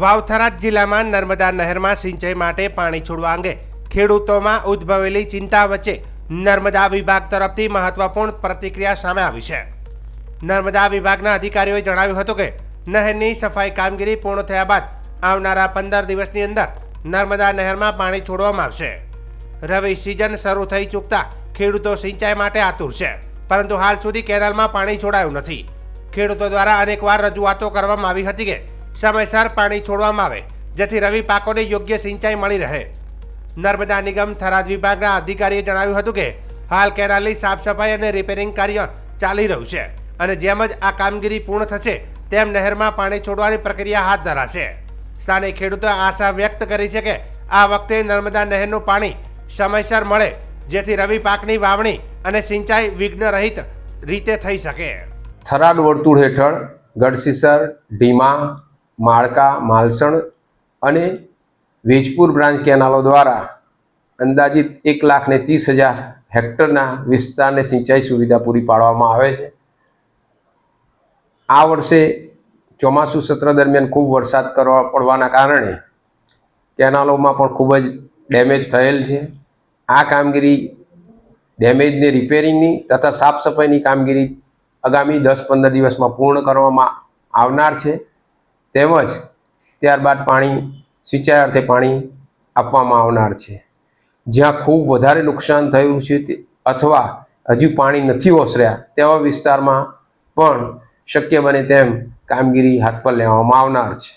વાવથરા જિલ્લામાં નર્મદા નહેરમાં સિંચાઈ માટે પાણી છોડવા અંગે ખેડૂતોમાં ઉદ્ભવેલી ચિંતા વચ્ચે નર્મદા વિભાગ તરફથી મહત્વપૂર્ણ પ્રતિક્રિયા સામે આવી છે. નર્મદા વિભાગના અધિકારીઓએ જણાવ્યું હતું કે નહેરની સફાઈ કામગીરી પૂર્ણ થયા બાદ આવનારા પંદર દિવસની અંદર નર્મદા નહેરમાં પાણી છોડવામાં આવશે. રવિ સિઝન શરૂ થઈ ચૂકતા ખેડૂતો સિંચાઈ માટે આતુર છે, પરંતુ હાલ સુધી કેનાલમાં પાણી છોડાયું નથી. ખેડૂતો દ્વારા અનેકવાર રજૂઆતો કરવામાં આવી હતી કે સમયસર પાણી છોડવામાં આવે, જેથી રવિ પાકોને યોગ્ય સિંચાઈ મળી રહે. નર્મદા નિગમ થરાદ વિભાગના અધિકારીએ જણાવ્યું હતું કે, હાલ કેનાલની સાફ સફાઈ અને રિપેરિંગ કાર્ય ચાલી રહ્યું છે અને જેમ જ આ કામગીરી પૂર્ણ થશે, તેમ નહેરમાં પાણી છોડવાની પ્રક્રિયા હાથ ધરાશે. સ્થાનિક ખેડૂતોએ આશા વ્યક્ત કરી છે કે, આ વખતે નર્મદા નહેરનું પાણી સમયસર મળે, જેથી રવિ પાકની વાવણી અને સિંચાઈ વિઘ્ન રહિત રીતે થઈ શકે. થરાદ વર્તુળ હેઠળ ગઢસીસર ઢીમા માળકા, માલસણ અને વેજપુર બ્રાન્ચ કેનાલો દ્વારા અંદાજિત એક લાખ ને ત્રીસ હજાર હેક્ટરના વિસ્તારને સિંચાઈ સુવિધા પૂરી પાડવામાં આવે છે. આ વર્ષે ચોમાસું સત્ર દરમિયાન ખૂબ વરસાદ કરવા પડવાના કારણે કેનાલોમાં પણ ખૂબ જ ડેમેજ થયેલ છે. આ કામગીરી ડેમેજને રિપેરિંગની તથા સાફ સફાઈની કામગીરી આગામી દસ પંદર દિવસમાં પૂર્ણ કરવામાં આવનાર છે. તેમજ ત્યારબાદ પાણી સિંચાઈ અર્થે પાણી આપવામાં આવનાર છે. જ્યાં ખૂબ વધારે નુકસાન થયું છે અથવા હજુ પાણી નથી ઓસર્યા તેવા વિસ્તારમાં પણ શક્ય બને તેમ કામગીરી હાથ પર લેવામાં આવનાર છે.